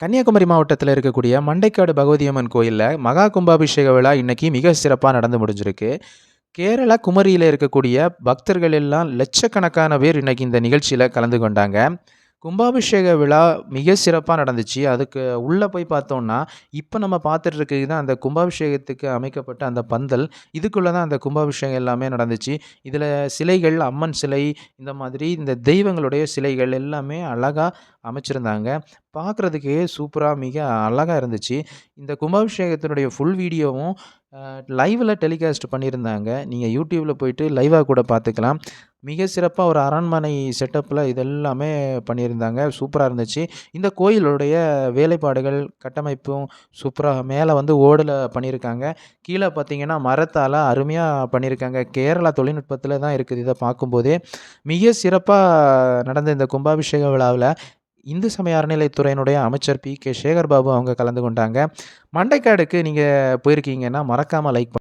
கன்னியாகுமரி மாவட்டத்தில் இருக்கக்கூடிய மண்டைக்காடு பகவதி அம்மன் கோயிலில் மகா கும்பாபிஷேக விழா இன்றைக்கி மிக சிறப்பாக நடந்து முடிஞ்சிருக்கு. கேரளா குமரியில் இருக்கக்கூடிய பக்தர்கள் எல்லாம் லட்சக்கணக்கான பேர் இன்றைக்கி இந்த நிகழ்ச்சியில் கலந்து கொண்டாங்க. கும்பாபிஷேக விழா மிக சிறப்பாக நடந்துச்சு. அதுக்கு உள்ளே போய் பார்த்தோம்னா இப்போ நம்ம பார்த்துட்டு இருக்கிறது தான் அந்த கும்பாபிஷேகத்துக்கு அமைக்கப்பட்ட அந்த பந்தல். இதுக்குள்ளே தான் அந்த கும்பாபிஷேகம் எல்லாமே நடந்துச்சு. இதில் சிலைகள் அம்மன் சிலை இந்த மாதிரி இந்த தெய்வங்களுடைய சிலைகள் எல்லாமே அழகாக அமைச்சிருந்தாங்க. பார்க்குறதுக்கே சூப்பராக மிக அழகாக இருந்துச்சு. இந்த கும்பாபிஷேகத்தினுடைய ஃபுல் வீடியோவும் லைவில் டெலிகாஸ்ட் பண்ணியிருந்தாங்க. நீங்கள் யூடியூப்பில் போயிட்டு லைவாக கூட பார்த்துக்கலாம். மிக சிறப்பாக ஒரு அரண்மனை செட்டப்பில் இதெல்லாமே பண்ணியிருந்தாங்க. சூப்பராக இருந்துச்சு. இந்த கோயிலுடைய வேலைப்பாடுகள் கட்டமைப்பும் சூப்பராக மேலே வந்து ஓடில் பண்ணியிருக்காங்க. கீழே பார்த்தீங்கன்னா மரத்தால் அருமையாக பண்ணியிருக்காங்க. கேரளா தொழில்நுட்பத்தில் தான் இருக்குது இதை பார்க்கும்போதே. மிக சிறப்பாக நடந்த இந்த கும்பாபிஷேக விழாவில் இந்து சமய அறநிலைத்துறையினுடைய அமைச்சர் பி கே சேகர் பாபு அவங்க கலந்து கொண்டாங்க. மண்டைக்காடுக்கு நீங்கள் போயிருக்கீங்கன்னா மறக்காமல் லைக்